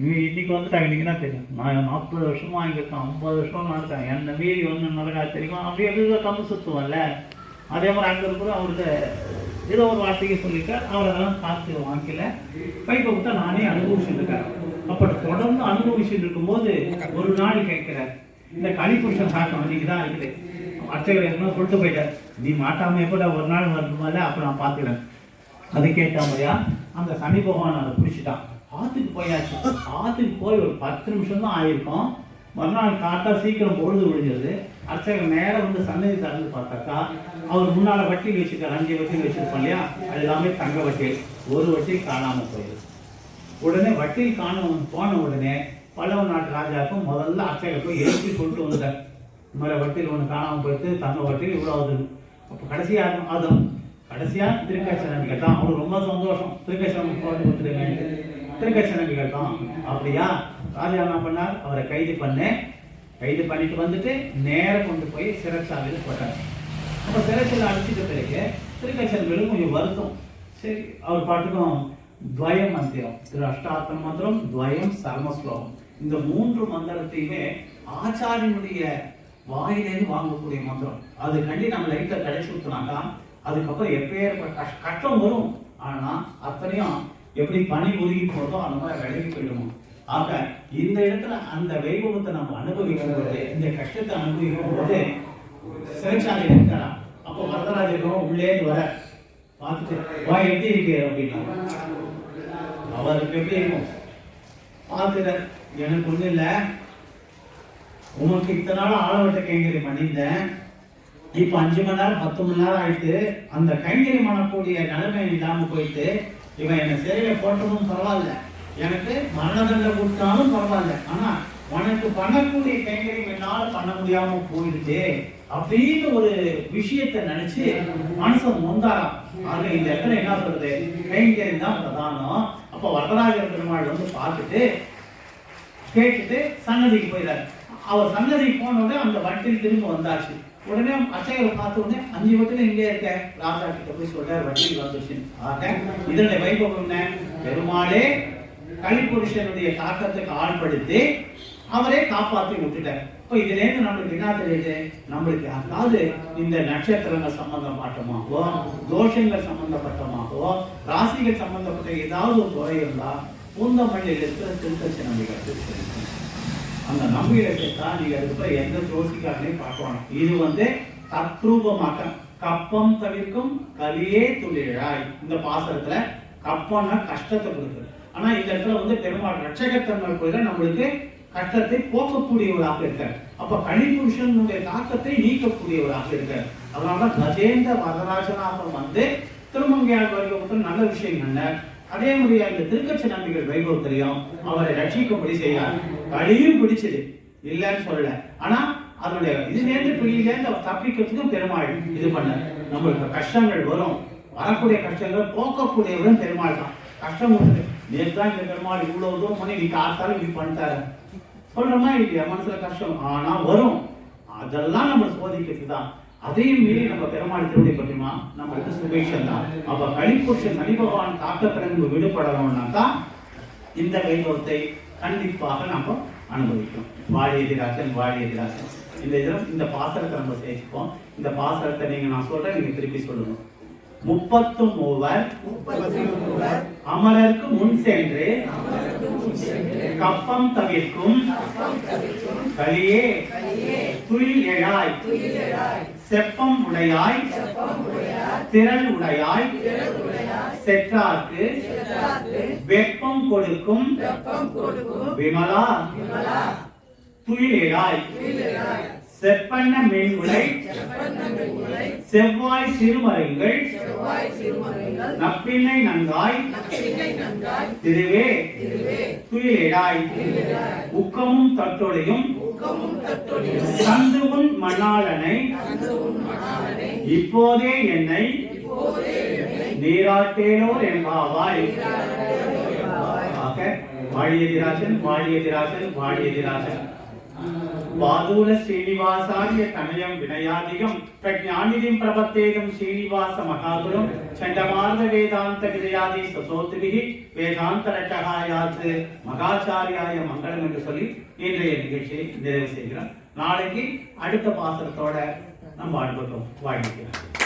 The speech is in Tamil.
நீங்கள் இன்றைக்கி வந்துட்டாங்க இன்னைக்கு தான் தெரியும்? நான் நாற்பது வருஷமாக இங்கே இருக்கேன் ஐம்பது வருஷம் நான் இருக்கேன். என்ன மீறி ஒன்று நடக்கா தெரியுமா அப்படியே எப்படி கம்பு சுற்றுவோம்ல அதே மாதிரி அங்கே இருக்கிற அவருக்கு ஏதோ ஒரு வார்த்தைக்கு சொல்லியிருக்கார். அவர் அதெல்லாம் காசு வாழ்க்கையில் பைப்பை விட்டா நானே அனுபவிச்சுருக்கேன் அப்போ தொடர்ந்து அனுபவிச்சுட்டு இருக்கும்போது ஒரு நாள் கேட்குறார் இந்த கலிபுருஷன் சாட்டம் அன்றைக்கி தான் இருக்குது. அர்ச்சகர் என்ன சொல்லிட்டு போயிட்டார் நீ மாட்டாமல் எப்படா ஒரு நாள் வரணுமால? அப்போ நான் பார்த்துக்கிறேன். அது கேட்ட அந்த சனி பகவான் அதை பிடிச்சிட்டான் ஆற்றுக்கு போயாச்சு. ஆற்றுக்கு போய் ஒரு பத்து நிமிஷம் தான் ஆயிருக்கும். மறுநாள் காட்டா சீக்கிரம் பொழுது விழுந்தது அர்ச்சகர் நேரம் வந்து சன்னதி திறந்து பார்த்தாக்கா அவர் முன்னால் வட்டி வச்சிருக்கார் அஞ்சு வட்டி வச்சுருப்போம் இல்லையா? அது எல்லாமே தங்க வட்டில் ஒரு வட்டி காணாமல் போயிடுது உடனே வட்டியில் காண போன உடனே பல்லவ நாட்டு ராஜாவுக்கும் முதல்ல அர்ச்சகருக்கும் எழுப்பி கொண்டு வந்துட்டார். இந்த மாதிரி வட்டியில் ஒன்று காணாமல் போயிட்டு தங்க வட்டியில் இவ்வளோ ஆகுது அப்போ கடைசியாக அது கடைசியாக திருக்காட்சி கேட்டான். அவனுக்கு ரொம்ப சந்தோஷம். திருக்காட்சி போட்டு கொடுத்துருக்காங்க திருக்கச்சனங்க கேட்டோம் அப்படியா? ராஜா என்ன பண்ணார் அவரை கைது பண்ணு கைது பண்ணிட்டு வந்துட்டு நேரம் கொண்டு போய் சிறைச்சாலையில் போட்டார் அப்போ சிறைச்சாலை அடிச்சிட்ட பிறகு திருக்கச்சனங்களுக்கு கொஞ்சம் வருத்தம். சரி அவர் பாட்டுக்கும் துவயம் மந்திரம் திரு அஷ்டாத்தன மந்திரம் துவயம் சர்மஸ்லோகம் இந்த மூன்று மந்திரத்தையுமே ஆச்சாரியனுடைய வாயிலேருந்து வாங்கக்கூடிய மந்திரம். அது கண்டி நம்ம லைட்டை கடைசி கொடுத்தனாக்கா அதுக்கப்புறம் எப்பேற்பட்ட கஷ்டம் வரும். ஆனால் அத்தனையும் எப்படி பனி உருகி போதோ அந்த மாதிரி விலகி போயிடுவோம் ஆக இந்த இடத்துல அந்த வைபவத்தை நம்ம அனுபவிக்கும் போது இந்த கஷ்டத்தை அனுபவிக்கும் போது சிறைச்சாலை இருக்கிறா அப்போ வரதராஜரும் உள்ளே வர பார்த்துட்டு வா எப்படி இருக்கு? அப்படின்னா அவருக்கு எப்படி இருக்கும்? பார்த்துட்ட எனக்கு ஒண்ணும் இல்லை. உனக்கு இத்தனை நாள் ஆளவட்ட கைங்கரி பண்ணியிருந்தேன். இப்போ அஞ்சு மணி நேரம் பத்து மணி நேரம் ஆயிட்டு அந்த கைங்கறி பண்ணக்கூடிய நிலைமை இல்லாமல் போயிட்டு இவன் என்னை சிறையில போட்டதும் பரவாயில்ல. எனக்கு மரண தண்டனை கொடுத்தாலும் பரவாயில்ல. ஆனால் உனக்கு பண்ணக்கூடிய கைங்கரியம் என்னால் பண்ண முடியாம போயிடுச்சு அப்படின்னு ஒரு விஷயத்தை நினைச்சு மனுஷன் நொந்தாராம். ஆக இந்த இடத்துல என்ன சொல்றது? கைங்கரியம் தான் பிரதானம். அப்ப வரதராஜர் பெருமாள் வந்து பார்த்துட்டு கேட்டுட்டு சன்னதிக்கு போயிடாரு அவர் சன்னதிக்கு போன உடனே அந்த வட்டில் திரும்ப வந்தாச்சு. உடனே அச்சைகளை பார்த்த உடனே அஞ்சு வட்டில் எங்கே இருக்க. ராஜா கிட்ட போய் சொல்றாரு வட்டி வந்துச்சு ஆக இதனுடைய வைபவம் என்ன? பெருமாளே கலிபுருஷனுடைய தாக்கத்துக்கு ஆள்படுத்தி அவரே காப்பாற்றி விட்டுட்டார். இப்போ இதுல இருந்து நம்மளுக்கு என்ன தெரியுது? நம்மளுக்கு அதாவது இந்த நட்சத்திரங்கள் சம்பந்தப்பட்டமாகவோ தோஷங்கள் சம்பந்தப்பட்டமாகவோ ராசிகள் சம்பந்தப்பட்ட ஏதாவது ஒரு துறை இருந்தால் பூந்தமல்லியில் இருக்கிற திருத்தச்சி நம்பிக்கை அந்த நம்பிக்கை தான் நீங்க இருக்கிற எந்த ஜோசிக்காரனையும் பார்க்கணும் இது வந்து தத்ரூபமாக கப்பம் தவிர்க்கும் கலியே துளிழாய் இந்த பாசனத்துல கப்பம்னா கஷ்டத்தை கொடுக்குது. ஆனா இந்த இடத்துல வந்து பெருமாள் ரட்சகத்தன்மை கோயில நம்மளுக்கு கஷ்டத்தை போக்கக்கூடியவராக இருக்கார். அப்ப கணிபுருஷனுடைய தாக்கத்தை நீக்கக்கூடியவராக இருக்கார். அதனாலதான் கஜேந்திர வரராஜனாக வந்து திருமங்கையார் வரைக்கும் நல்ல விஷயம் என்ன? அதே மாதிரி அந்த திருக்கட்சி நம்பிகள் வைபவத்திலையும் அவரை ரட்சிக்கும்படி செய்யார் வழியும் பிடிச்சது. இல்லைன்னு சொல்லல. ஆனா அதனுடைய இதுலேருந்து பிள்ளையிலேருந்து அவர் தப்பிக்கிறதுக்கும் பெருமாள் இது பண்ண நம்மளுக்கு கஷ்டங்கள் வரும். வரக்கூடிய கஷ்டங்கள் போக்கக்கூடியவரும் பெருமாள் தான். கஷ்டம் உண்டு நேற்று தான் இந்த பெருமாள் இவ்வளவு தூரம் பண்ணி நீ காத்தாலும் இப்படி பண்ணிட்டாரு. சொல்றோமா இல்லையா? மனசுல கஷ்டம். ஆனா வரும். அதெல்லாம் நம்ம சோதிக்கிறது தான். அதையும் மீறி நம்ம பெருமாள் திருவடி பற்றியுமா நம்மளுக்கு சுபேஷன் தான். அப்ப கலிபுருஷன் சனி பகவான் தாக்கத்திலிருந்து விடுபடணும்னாக்கா இந்த வைபவத்தை கண்டிப்பாக நம்ம அனுபவிக்கும் வாழியதிராசன் வாழியதிராசன் இந்த இதில் இந்த பாசனத்தை நம்ம சேர்த்துப்போம் இந்த பாசனத்தை நீங்க நான் சொல்றேன் நீங்க திருப்பி சொல்லணும். முப்பத்தும் மூவர். அமரருக்கு முன் சென்று கப்பம் தவிர்க்கும். கலியே துயில் எழாய். செப்பம் உடையாய் திரள் உடையாய் செற்றார்க்கு வெப்பம் கொடுக்கும் விமலா துயிலாய் செப்பண்ண மென்முலை செவ்வாய் சிறுமருங்கள் நப்பிள்ளை நன்காய் திருவே. துயிலேடாய். உக்கமும் தட்டொடையும் சந்துவும் மணாளனை. இப்போதே என்னை. நீராட்டேனோர் என்பாவாய். ஆக வாழியதிராஜன் வாழியதிராஜன் வாழியதிராஜன் வாதூல ஸ்ரீனிவாசாரிய தனயம் வினயாதிகம் பிரஜாநிதிம் பிரபத்தேகம் ஸ்ரீனிவாச மகாபுரம் சண்டமார்த வேதாந்த விஜயாதி சசோத்ரிகி வேதாந்த ரச்சகாயாத்து மகாச்சாரியாய மங்களம் என்று சொல்லி இன்றைய நிகழ்ச்சியை நிறைவு செய்கிறோம். நாளைக்கு அடுத்த பாசனத்தோட நம்ம அனுபவம் வாழ்க்கிறோம்